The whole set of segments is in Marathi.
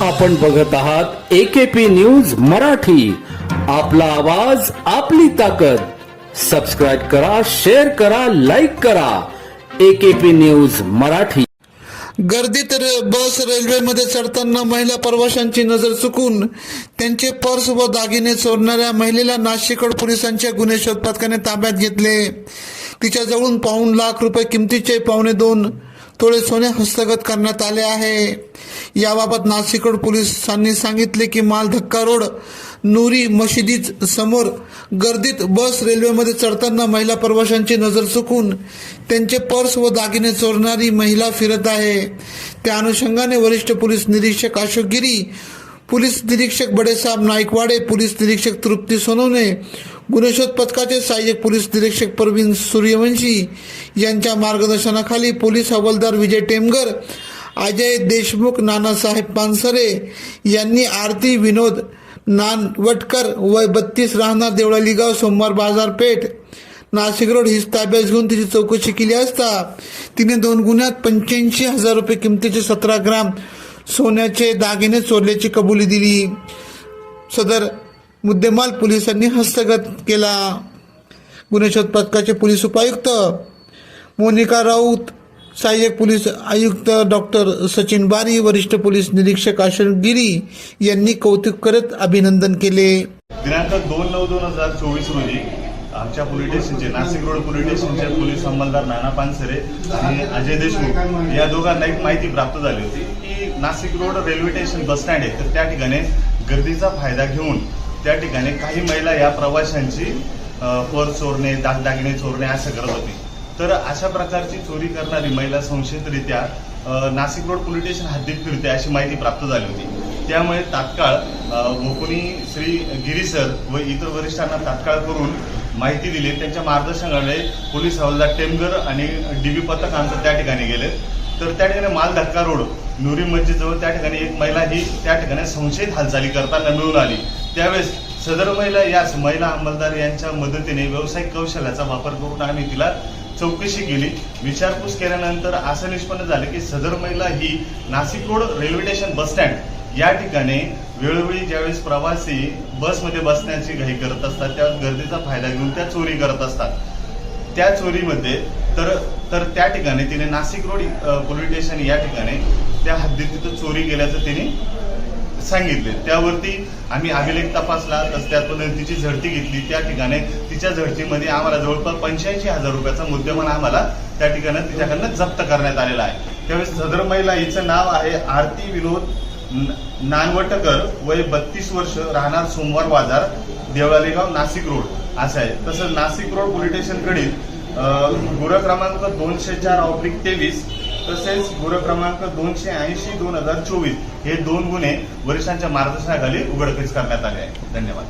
आपण बघत आहात एकेपी न्यूज मराठी. आपला आवाज आपली ताकद. सबस्क्राईब करा शेअर करा लाईक करा. AKP news Marathi. गर्दीत बस रेल्वेमध्ये चढताना महिला प्रवाशांची नजर चुकून त्यांचे पर्स व दागिने चोरणाऱ्या महिलेला नाशिकड पोलिसांच्या गुन्हे शोध पथकाने ताब्यात घेतले. तिच्याजवळून पाऊन लाख रुपये किमतीचे पावणे दोन तोळे सोने हस्तगत करण्यात आले आहे. याबाबत नाशिकड पोलिसांनी सांगितले की माल धक्का रोड नुरी मशिदी समोर गर्दीत बस रेल्वेमध्ये चढताना महिला प्रवाशांची नजर चुकून त्यांचे पर्स व दागिने चोरणारी महिला फिरत आहे. त्या अनुषंगाने वरिष्ठ पोलीस निरीक्षक अशोक गिरी पोलीस निरीक्षक बडेसाहेब नाईकवाडे पोलीस निरीक्षक तृप्ती सोनवणे गुन्हेशोध पथकाचे सहाय्यक पोलीस निरीक्षक प्रवीण सूर्यवंशी यांच्या मार्गदर्शनाखाली पोलीस हवालदार विजय टेमगर अजय देशमुख नानासाहेब पानसरे यांनी आरती विनोद नानवटकर वय बत्तीस राहणार देवळालीगाव सोमवार बाजारपेठ नाशिक रोड ही ताब्यात घेऊन तिची चौकशी केली असता तिने दोन गुन्ह्यात पंच्याऐंशी हजार रुपये किमतीचे सतरा ग्राम सोन्याचे दागिने चोरल्याची कबुली दिली. सदर मुद्देमाल पोलिसांनी हस्तगत केला. गुन्हे शोध पथकाचे पोलीस उपायुक्त मोनिका राऊत सहाय्यक पोलीस आयुक्त डॉक्टर सचिन बारी वरिष्ठ पोलीस निरीक्षक अशोक गिरी यांनी कौतुक करत अभिनंदन केले. दिनांक दोन नऊ दोन हजार चोवीस रोजी आमच्या पोलीस स्टेशनचे नाशिक रोड पोलीस स्टेशनचे पोलीस अंमलदार नाना पानसरे आणि अजय देशमुख या दोघांना एक माहिती प्राप्त झाली होती. की Nashik road railway station bus stand आहे तर त्या ठिकाणी गर्दीचा फायदा घेऊन त्या ठिकाणी काही महिला या प्रवाशांची पर चोरणे दागदागिने चोरणे असं करत होती. तर अशा प्रकारची चोरी करणारी महिला संशयितरित्या नाशिक रोड पोलीस स्टेशन हद्दीत फिरते अशी माहिती प्राप्त झाली होती. त्यामुळे तात्काळ अ, भोकुनी श्री गिरी सर व इतर वरिष्ठांना तात्काळ करून माहिती दिली. त्यांच्या मार्गदर्शनाकडे पोलीस हवालदार टेमगर आणि डीबी पथक आमचं त्या ठिकाणी गेले. तर त्या ठिकाणी माल धक्का रोड नुरी मस्जिदजवळ त्या ठिकाणी एक महिला ही त्या ठिकाणी संशयित हालचाली करताना मिळून आली. त्यावेळेस सदर महिला याच महिला अंमलदार यांच्या मदतीने व्यावसायिक कौशल्याचा वापर करून आम्ही तिला चौकशी केली. विचारपूस केल्यानंतर असं निष्पन्न झालं की सदर महिला ही Nashik road railway station bus stand या ठिकाणी वेळोवेळी ज्यावेळेस प्रवासी बसमध्ये बसण्याची घाई करत असतात त्यावेळेस गर्दीचा फायदा घेऊन त्या चोरी करत असतात. त्या चोरीमध्ये तर तर त्या ठिकाणी तिने नाशिक रोड पोलीस स्टेशन या ठिकाणी त्या हद्दीत तिथं चोरी केल्याचं तिने सांगितले. त्यावरती आम्ही अभिलेख तपासला तर त्यात तिची झडती घेतली. त्या ठिकाणी तिच्या झडतीमध्ये आम्हाला जवळपास पंच्याऐंशी हजार रुपयाचा मुद्देमाल आम्हाला त्या ठिकाणी तिच्याकडनं जप्त करण्यात आलेला आहे. त्यावेळेस सदर महिला हिचं नाव आहे आरती विनोद नानवटकर. वय बत्तीस वर्ष राहणार सोमवार बाजार देवळालेगाव नाशिक रोड. असं आहे. तसंच नाशिक रोड पोलीस स्टेशनकडील गुन्हा क्रमांक दोनशे चार ऑब्लिक तेवीस तसेच गुन्हा क्रमांक दोनशे ऐंशी दोन हजार चोवीस हे दोन गुन्हे वरिष्ठांच्या मार्गदर्शनाखाली उघडकीस करण्यात आले आहे धन्यवाद.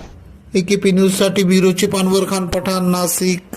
एकेपी न्यूजसाठी ब्युरोचे पानवर खान पठाण नाशिक.